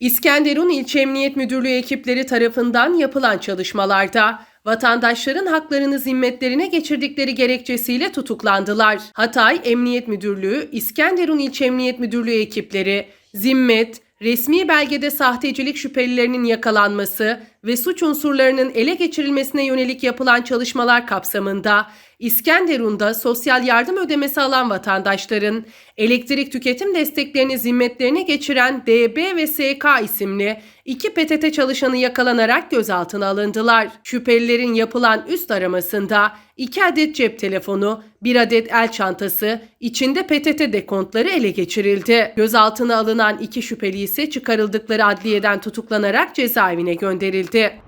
İskenderun İlçe Emniyet Müdürlüğü ekipleri tarafından yapılan çalışmalarda vatandaşların haklarını zimmetlerine geçirdikleri gerekçesiyle tutuklandılar. Hatay Emniyet Müdürlüğü, İskenderun İlçe Emniyet Müdürlüğü ekipleri zimmet, resmi belgede sahtecilik şüphelilerinin yakalanması ve suç unsurlarının ele geçirilmesine yönelik yapılan çalışmalar kapsamında İskenderun'da sosyal yardım ödemesi alan vatandaşların elektrik tüketim desteklerini zimmetlerine geçiren DB ve SK isimli iki PTT çalışanı yakalanarak gözaltına alındılar. Şüphelilerin yapılan üst aramasında iki adet cep telefonu, bir adet el çantası, içinde PTT dekontları ele geçirildi. Gözaltına alınan iki şüpheli ise çıkarıldıkları adliyeden tutuklanarak cezaevine gönderildi. there